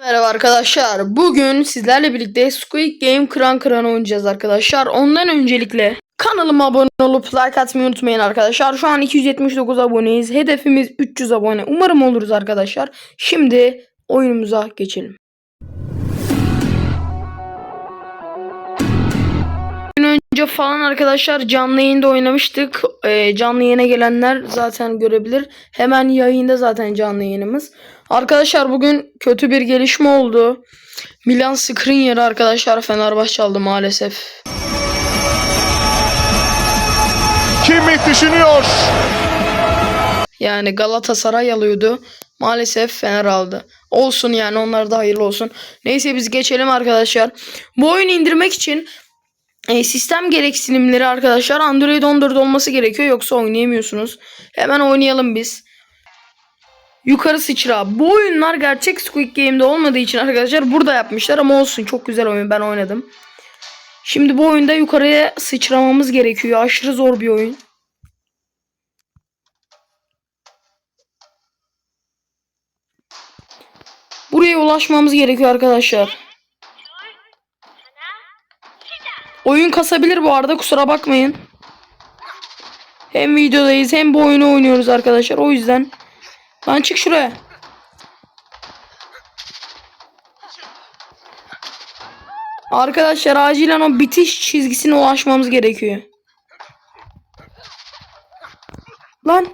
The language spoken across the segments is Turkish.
Merhaba arkadaşlar. Bugün sizlerle birlikte Squid Game Kıran Kıran oynayacağız arkadaşlar. Ondan öncelikle kanalıma abone olup like atmayı unutmayın arkadaşlar. Şu an 279 aboneyiz. Hedefimiz 300 abone. Umarım oluruz arkadaşlar. Şimdi oyunumuza geçelim. Önce falan arkadaşlar canlı yayında oynamıştık. Ee, canlı yayına gelenler zaten görebilir. Hemen yayında zaten canlı yayınımız. Arkadaşlar bugün kötü bir gelişme oldu. Milan Skriniar arkadaşlar Fenerbahçe aldı maalesef. Kimi düşünüyor? Yani Galatasaray alıyordu. Maalesef Fener aldı. Olsun yani onlar da hayırlı olsun. Neyse biz geçelim arkadaşlar. Bu oyunu indirmek için e, sistem gereksinimleri arkadaşlar Android 14 olması gerekiyor. Yoksa oynayamıyorsunuz. Hemen oynayalım biz. Yukarı sıçra. Bu oyunlar gerçek Squid Game'de olmadığı için arkadaşlar burada yapmışlar ama olsun çok güzel oyun ben oynadım. Şimdi bu oyunda yukarıya sıçramamız gerekiyor. Aşırı zor bir oyun. Buraya ulaşmamız gerekiyor arkadaşlar. Oyun kasabilir bu arada kusura bakmayın. Hem videodayız hem bu oyunu oynuyoruz arkadaşlar. O yüzden. Lan çık şuraya. Arkadaşlar acilen o bitiş çizgisine ulaşmamız gerekiyor. Lan.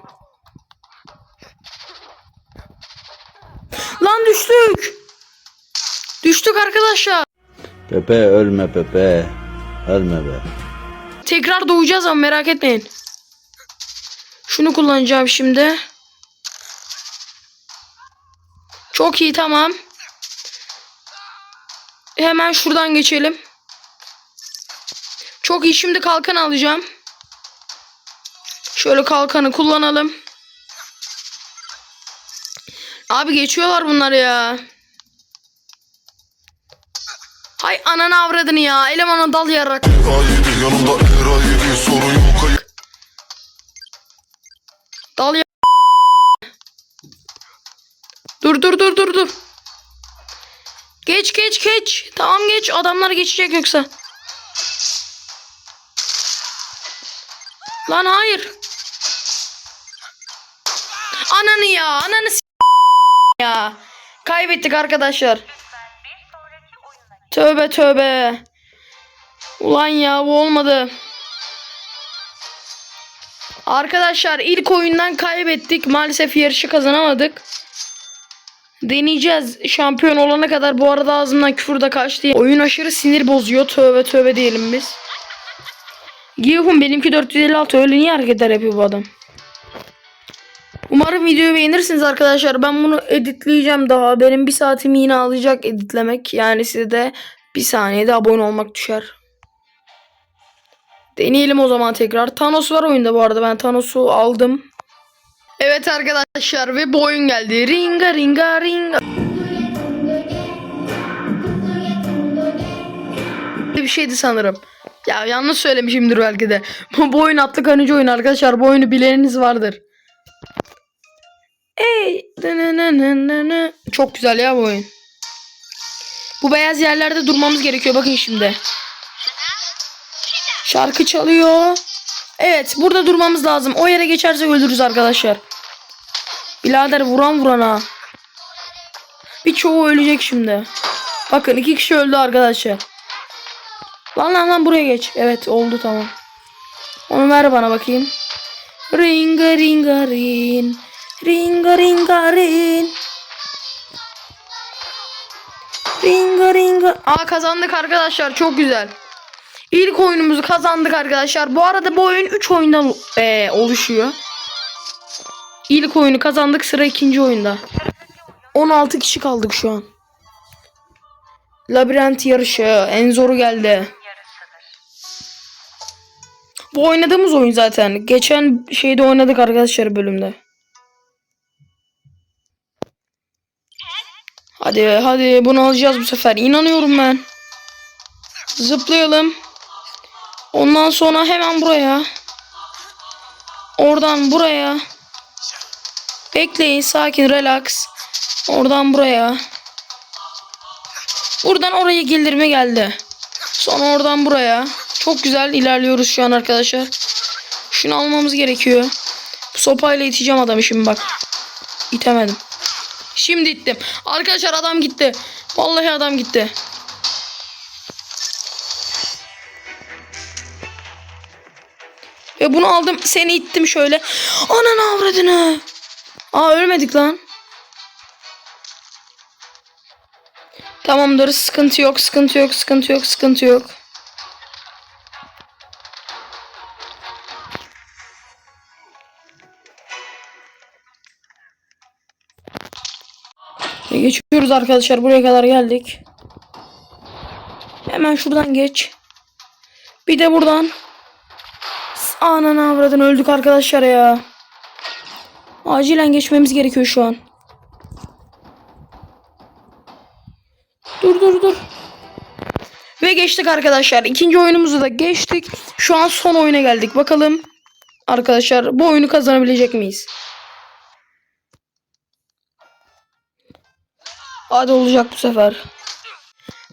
Lan düştük. Düştük arkadaşlar. Pepe ölme Pepe. Ölme be. Tekrar doğacağız ama merak etmeyin. Şunu kullanacağım şimdi. Çok iyi tamam. Hemen şuradan geçelim. Çok iyi şimdi kalkan alacağım. Şöyle kalkanı kullanalım. Abi geçiyorlar bunlar ya. Hay ananı avradını ya. Elemana dal yarak. Ayıdı yanımda Eray'dı sorun yok ayı. Dal ya. Dur dur dur dur dur. Geç geç geç. Tamam geç. Adamlar geçecek yoksa. Lan hayır. Ananı ya. Ananı ya. Kaybettik arkadaşlar. Tövbe tövbe. Ulan ya bu olmadı. Arkadaşlar ilk oyundan kaybettik. Maalesef yarışı kazanamadık. Deneyeceğiz şampiyon olana kadar. Bu arada ağzımdan küfür de kaçtı. Oyun aşırı sinir bozuyor. Tövbe tövbe diyelim biz. Giyhun benimki 456 öyle niye hareketler yapıyor bu adam? Umarım videoyu beğenirsiniz arkadaşlar. Ben bunu editleyeceğim daha. Benim bir saatimi yine alacak editlemek. Yani size de bir saniyede abone olmak düşer. Deneyelim o zaman tekrar. Thanos var oyunda bu arada. Ben Thanos'u aldım. Evet arkadaşlar ve bu oyun geldi. Ringa ringa ringa. bir şeydi sanırım. Ya yanlış söylemişimdir belki de. bu oyun atlı kanıcı oyun arkadaşlar. Bu oyunu bileniniz vardır. Ey. Çok güzel ya bu oyun. Bu beyaz yerlerde durmamız gerekiyor. Bakın şimdi. Şarkı çalıyor. Evet burada durmamız lazım. O yere geçersek öldürürüz arkadaşlar. Birader vuran vurana. Birçoğu ölecek şimdi. Bakın iki kişi öldü arkadaşlar. Lan lan lan buraya geç. Evet oldu tamam. Onu ver bana bakayım. Ringa ringa rin. Ringa ringa rin. Ringa ringa. Aa kazandık arkadaşlar çok güzel. İlk oyunumuzu kazandık arkadaşlar. Bu arada bu oyun 3 oyundan eee, oluşuyor. İlk oyunu kazandık sıra ikinci oyunda. 16 kişi kaldık şu an. Labirent yarışı en zoru geldi. Bu oynadığımız oyun zaten. Geçen şeyde oynadık arkadaşlar bölümde. Hadi hadi bunu alacağız bu sefer. İnanıyorum ben. Zıplayalım. Ondan sonra hemen buraya. Oradan buraya. Bekleyin sakin relax. Oradan buraya. Buradan oraya geldirme geldi. Sonra oradan buraya. Çok güzel ilerliyoruz şu an arkadaşlar. Şunu almamız gerekiyor. Bu sopayla iteceğim adamı şimdi bak. İtemedim. Şimdi ittim. Arkadaşlar adam gitti. Vallahi adam gitti. Ve bunu aldım. Seni ittim şöyle. Ananı avradını. Aa ölmedik lan. Tamamdır. Sıkıntı yok. Sıkıntı yok. Sıkıntı yok. Sıkıntı yok. Geçiyoruz arkadaşlar. Buraya kadar geldik. Hemen şuradan geç. Bir de buradan. Ananı avradın öldük arkadaşlar ya. Acilen geçmemiz gerekiyor şu an. Dur dur dur. Ve geçtik arkadaşlar. İkinci oyunumuzu da geçtik. Şu an son oyuna geldik. Bakalım arkadaşlar bu oyunu kazanabilecek miyiz? Hadi olacak bu sefer.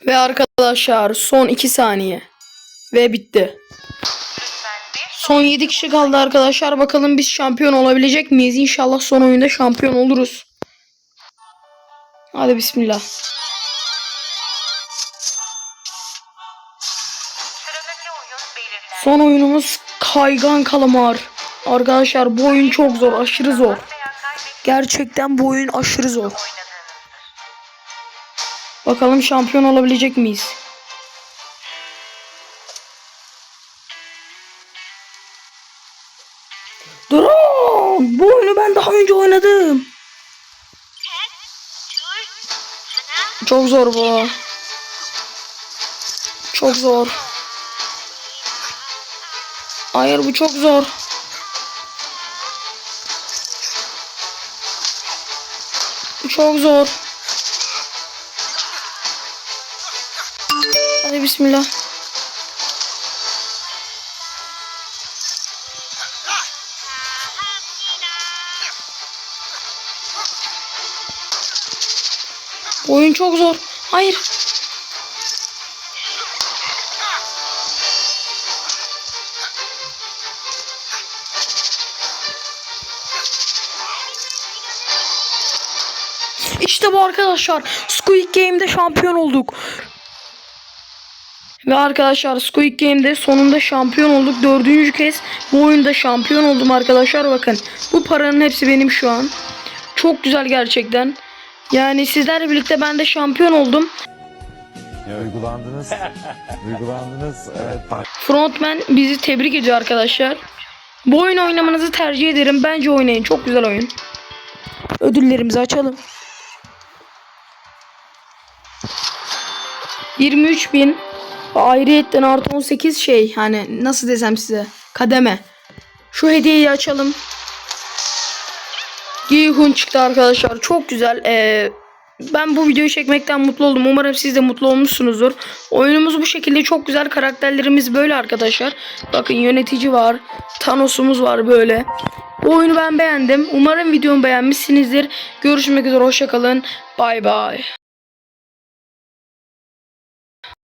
Ve arkadaşlar son 2 saniye. Ve bitti. Son 7 kişi kaldı arkadaşlar. Bakalım biz şampiyon olabilecek miyiz? İnşallah son oyunda şampiyon oluruz. Hadi bismillah. Son oyunumuz kaygan kalamar. Arkadaşlar bu oyun çok zor. Aşırı zor. Gerçekten bu oyun aşırı zor. Bakalım şampiyon olabilecek miyiz? Durun! Bu oyunu ben daha önce oynadım. Çok zor bu. Çok zor. Hayır bu çok zor. Bu çok zor. Bismillah. Oyun çok zor. Hayır. İşte bu arkadaşlar. Squid Game'de şampiyon olduk. Ve arkadaşlar Squid Game'de sonunda şampiyon olduk. Dördüncü kez bu oyunda şampiyon oldum arkadaşlar. Bakın bu paranın hepsi benim şu an. Çok güzel gerçekten. Yani sizlerle birlikte ben de şampiyon oldum. Duygulandınız. Duygulandınız. Evet. Frontman bizi tebrik ediyor arkadaşlar. Bu oyunu oynamanızı tercih ederim. Bence oynayın. Çok güzel oyun. Ödüllerimizi açalım. 23 bin. Ayrıyetten artı 18 şey. Hani nasıl desem size. Kademe. Şu hediyeyi açalım. Gihun çıktı arkadaşlar. Çok güzel. Ee, ben bu videoyu çekmekten mutlu oldum. Umarım siz de mutlu olmuşsunuzdur. Oyunumuz bu şekilde çok güzel. Karakterlerimiz böyle arkadaşlar. Bakın yönetici var. Thanos'umuz var böyle. Bu oyunu ben beğendim. Umarım videomu beğenmişsinizdir. Görüşmek üzere. Hoşçakalın. Bay bay.